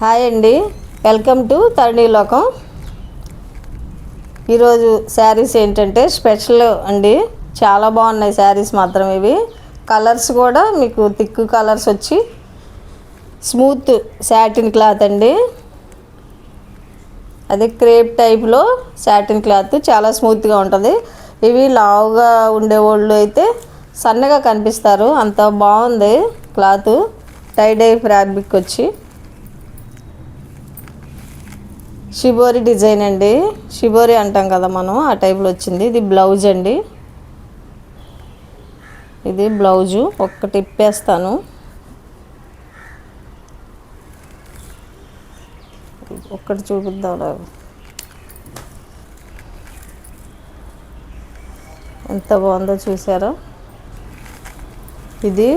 Hi అండి. Welcome to తరుణీలోకం ఈరోజు శారీస్ ఏంటంటే స్పెషల్ అండి. చాలా బాగున్నాయి శారీస్ మాత్రం ఇవి. కలర్స్ కూడా మీకు థిక్ కలర్స్ వచ్చి స్మూత్ శాటిన్ క్లాత్ అండి. అదే క్రేప్ టైప్లో శాటిన్ క్లాత్ చాలా స్మూత్గా ఉంటుంది. ఇవి లావుగా ఉండేవాళ్ళు అయితే సన్నగా కనిపిస్తారు. అంత బాగుంది క్లాత్. టైడై ఫ్యాబ్రిక్ వచ్చి. షిబోరి డిజైన్ అండి. షిబోరి అంటాం కదా మనం ఆ టైప్లో వచ్చింది. ఇది బ్లౌజ్ అండి. ఇది బ్లౌజు ఒక్కటి ఇప్పేస్తాను ఒక్కటి చూపిద్దాం ఎంత బాగుందో చూసారా? ఇది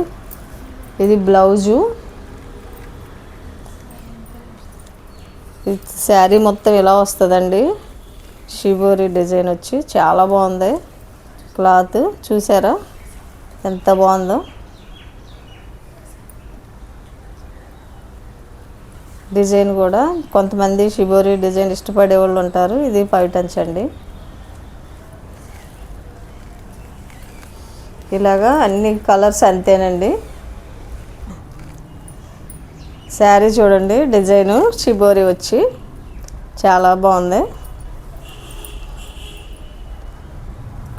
ఇది బ్లౌజు శారీ మొత్తం ఇలా వస్తుందండి. షిబోరి డిజైన్ వచ్చి చాలా బాగుంది. క్లాత్ చూసారా? ఎంత బాగుందో. డిజైన్ కూడా కొంతమంది షిబోరి డిజైన్ ఇష్టపడే వాళ్ళు ఉంటారు. ఇది ఫైవ్ టన్స్ అండి. ఇలాగా అన్ని కలర్స్ అంతేనండి. శారీ చూడండి డిజైను షిబోరి వచ్చి చాలా బాగుంది.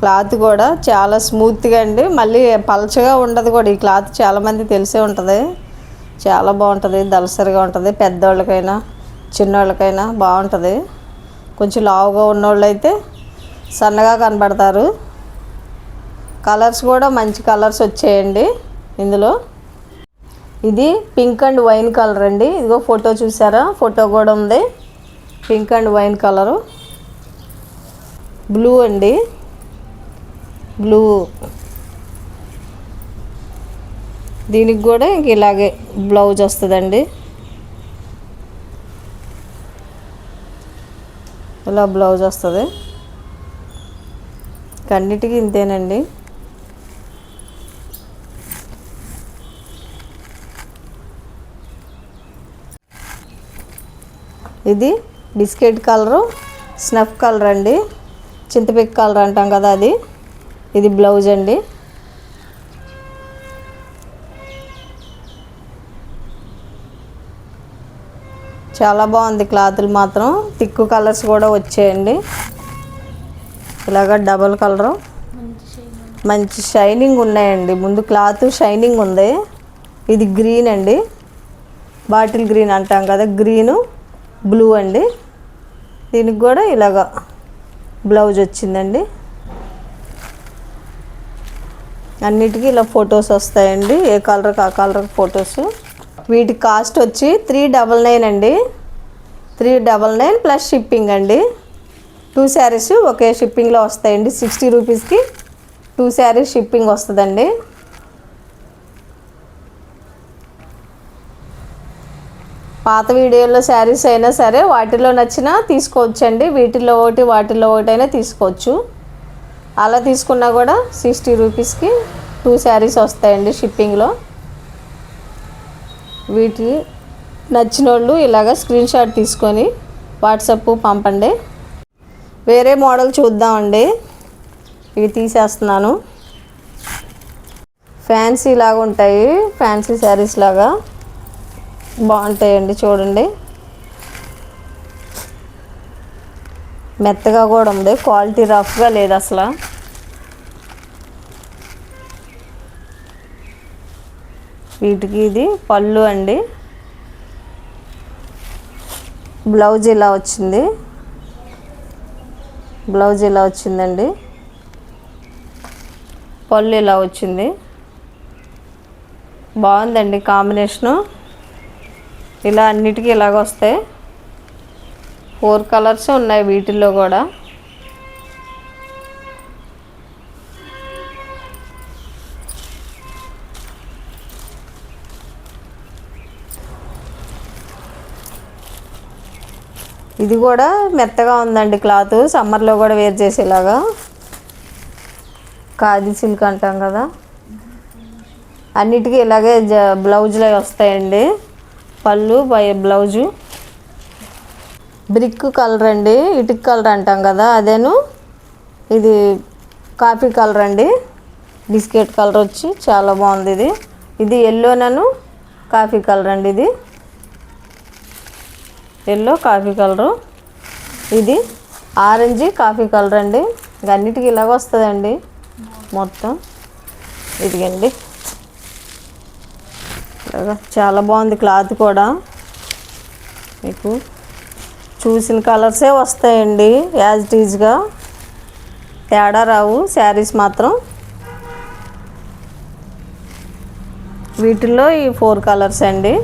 క్లాత్ కూడా చాలా స్మూత్గా అండి. మళ్ళీ పలచగా ఉండదు కూడా ఈ క్లాత్ చాలామంది తెలిసే ఉంటుంది. చాలా బాగుంటుంది దలసరిగా ఉంటుంది. పెద్దోళ్ళకైనా చిన్నోళ్ళకైనా బాగుంటుంది. కొంచెం లావుగా ఉన్నోళ్ళు అయితే సన్నగా కనబడతారు. కలర్స్ కూడా మంచి కలర్స్ వచ్చాయండి ఇందులో. ఇది పింక్ అండ్ వైన్ కలర్ అండి. ఇదిగో ఫోటో చూసారా? ఫోటో కూడా ఉంది. Pink and wine colour blue అండి. బ్లూ దీనికి కూడా ఇంక ఇలాగే బ్లౌజ్ వస్తుందండి. ఇలా బ్లౌజ్ వస్తుంది. కన్నిటికి ఇంతేనండి. ఇది బిస్కెట్ కలరు స్నఫ్ కలర్ అండి. చింతపిక్క కలర్ అంటాం కదా అది. ఇది బ్లౌజ్ అండి. చాలా బాగుంది క్లాతులు మాత్రం. తిక్కు కలర్స్ కూడా వచ్చాయండి. ఇలాగ డబల్ కలరు. మంచి షైనింగ్ ఉన్నాయండి. ముందు క్లాత్ షైనింగ్ ఉంది. ఇది గ్రీన్ అండి. బాటిల్ గ్రీన్ అంటాం కదా గ్రీను. బ్లూ అండి. దీనికి కూడా ఇలాగ బ్లౌజ్ వచ్చిందండి. అన్నిటికీ ఇలా ఫొటోస్ వస్తాయండి. ఏ కలర్కి ఆ కలర్ ఫొటోస్. వీటి కాస్ట్ వచ్చి త్రీ డబల్ నైన్ అండి. Three double nine plus shipping అండి. టూ శారీస్ ఒకే షిప్పింగ్లో వస్తాయండి. సిక్స్టీ రూపీస్కి టూ శారీస్ షిప్పింగ్ వస్తుందండి. పాత వీడియోలో శారీస్ అయినా సరే వాటిలో నచ్చినా తీసుకోవచ్చండి. వీటిలో ఒకటి వాటిలో ఒకటి అయినా తీసుకోవచ్చు. అలా తీసుకున్నా కూడా సిక్స్టీ రూపీస్కి టూ శారీస్ వస్తాయండి షిప్పింగ్లో. వీటి నచ్చిన వాళ్ళు ఇలాగ స్క్రీన్ షాట్ తీసుకొని వాట్సప్ పంపండి. వేరే మోడల్ చూద్దామండి. ఇవి తీసేస్తున్నాను. ఫ్యాన్సీ లాగా ఉంటాయి. ఫ్యాన్సీ శారీస్ లాగా. బాగుంటాయండి చూడండి. మెత్తగా కూడా ఉంది. క్వాలిటీ రఫ్గా లేదు అసలు. వీటికి ఇది పళ్ళు అండి. బ్లౌజ్ ఇలా వచ్చింది. బ్లౌజ్ ఇలా వచ్చిందండి. పళ్ళు ఇలా వచ్చింది. బాగుందండి కాంబినేషను. ఇలా అన్నిటికీ ఇలాగ వస్తాయి. ఫోర్ కలర్స్ ఉన్నాయి వీటిల్లో కూడా. ఇది కూడా మెత్తగా ఉందండి క్లాత్. సమ్మర్లో కూడా వేర్ చేసేలాగా. ఖాదీ సిల్క్ అంటాం కదా. అన్నిటికీ ఇలాగే జ బ్లౌజులు వస్తాయండి. పళ్ళు బై బ్లౌజు. బ్రిక్ కలర్ అండి ఇటుక్ కలర్ అంటాం కదా అదేను. ఇది కాఫీ కలర్ అండి. బిస్కెట్ కలర్ వచ్చి చాలా బాగుంది ఇది. ఇది ఎల్లోనను కాఫీ కలర్ అండి ఇది. Yellow coffee colour. ఇది ఆరెంజ్ కాఫీ కలర్ అండి. ఇక అన్నిటికీ ఇలాగ వస్తుందండి. మొత్తం. ఇదిగండి. చాలా బాగుంది క్లాత్ కూడా. మీకు చూసిన కలర్సే వస్తాయండి యాజ్ ఇట్ ఈజ్గా తేడా రావు శారీస్ మాత్రం. వీటిల్లో ఈ ఫోర్ కలర్స్ అండి.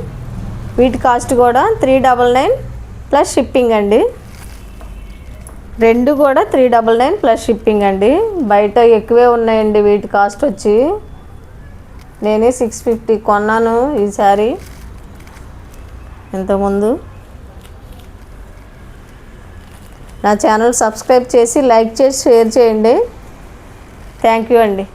వీటి కాస్ట్ కూడా three double nine plus shipping అండి. రెండు కూడా three double nine plus shipping అండి. బయట ఎక్కువే ఉన్నాయండి వీటి కాస్ట్ వచ్చి. నేనే సిక్స్ ఫిఫ్టీ కొన్నాను ఈ శారీ ఇంతకుముందు. నా ఛానల్ సబ్స్క్రైబ్ చేసి లైక్ చేసి షేర్ చేయండి. థ్యాంక్ యూ అండి.